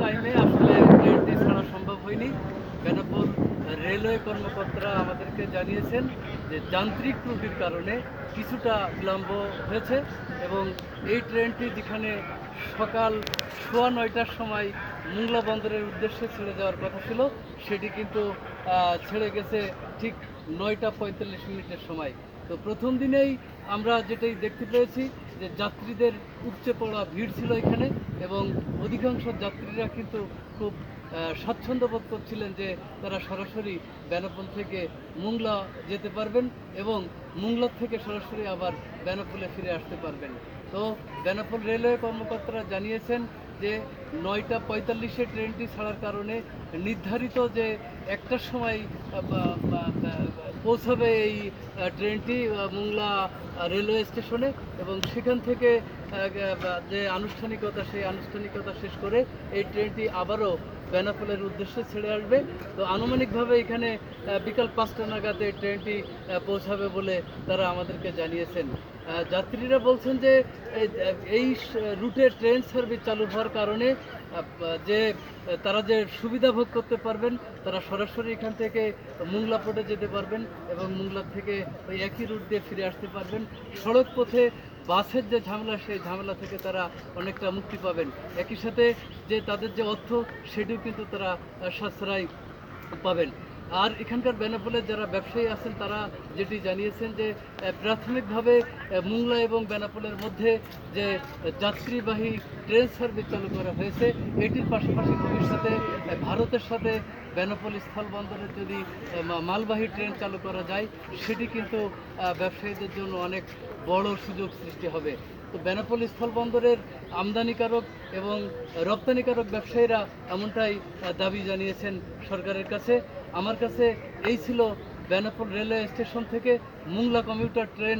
টাইমে আসলে ট্রেনটি ছাড়া সম্ভব হয়নি। বেনাপোল রেলওয়ে কর্মকর্তারা আমাদেরকে জানিয়েছেন যে যান্ত্রিক ত্রুটির কারণে কিছুটা বিলম্ব হয়েছে এবং এই ট্রেনটি যেখানে সকাল সোয়া নয়টার সময় মুংলা বন্দরের উদ্দেশ্যে ছেড়ে যাওয়ার কথা ছিল, সেটি কিন্তু ছেড়ে গেছে ঠিক নয়টা পঁয়তাল্লিশ মিনিটের সময়। তো প্রথম দিনেই আমরা যেটাই দেখতে পেয়েছি যে যাত্রীদের উপচে পড়া ভিড় ছিল এখানে এবং অধিকাংশ যাত্রীরা কিন্তু খুব স্বাচ্ছন্দ্য বোধ করছিলেন যে তারা সরাসরি ব্যানাপোল থেকে মোংলা যেতে পারবেন এবং মোংলার থেকে সরাসরি আবার বেনাপোলে ফিরে আসতে পারবেন। তো বেনাপোল রেলওয়ে কর্মকর্তারা জানিয়েছেন যে নয়টা পঁয়তাল্লিশে ট্রেনটি ছাড়ার কারণে নির্ধারিত যে একটার সময় পৌঁছাবে এই ট্রেনটি মুংলা রেলওয়ে স্টেশনে এবং সেখান থেকে যে আনুষ্ঠানিকতা, সেই আনুষ্ঠানিকতা শেষ করে এই ট্রেনটি আবারও বেনাপোলের উদ্দেশ্যে ছেড়ে আসবে। তো আনুমানিকভাবে এখানে বিকাল পাঁচটা নাগাদ এই ট্রেনটি পৌঁছাবে বলে তারা আমাদেরকে জানিয়েছেন। যাত্রীরা বলছেন যে এই- রুটে ট্রেন সার্ভিস চালু হওয়ার কারণে, যে তারা যে সুবিধা ভোগ করতে পারবেন, তারা সরাসরি এখান থেকে মুংলা পোর্টে যেতে পারবেন এবং মুংলা থেকে ওই একই রুট দিয়ে ফিরে আসতে পারবেন। সড়ক পথে বাসের যে ঝামেলা, সেই ঝামেলা থেকে তারা অনেকটা মুক্তি পাবেন। একই সাথে যে তাদের যে অর্থ, সেটিও কিন্তু তারা সাশ্রয় পাবেন। আর এখানকার বেনাপোলের যারা ব্যবসায়ী আছেন, তারা যেটি জানিয়েছেন যে প্রাথমিকভাবে মুংলা এবং বেনাপোলের মধ্যে যে যাত্রীবাহী ট্রেন সার্ভিস চালু করা হয়েছে, এটির পাশাপাশি ভবিষ্যতে ভারতের সাথে বেনাপোল স্থলবন্দরের যদি মালবাহী ট্রেন চালু করা যায়, সেটি কিন্তু ব্যবসায়ীদের জন্য অনেক বড় সুযোগ সৃষ্টি হবে। তো বেনাপোল স্থলবন্দরের আমদানিকারক এবং রপ্তানিকারক ব্যবসায়ীরা এমনটাই দাবি জানিয়েছেন সরকারের কাছে। আমার কাছে এই ছিল বেনাপুর রেলওয়ে স্টেশন থেকে মুংলা কমিউটার ট্রেন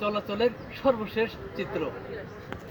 চলাচলের সর্বশেষ চিত্র।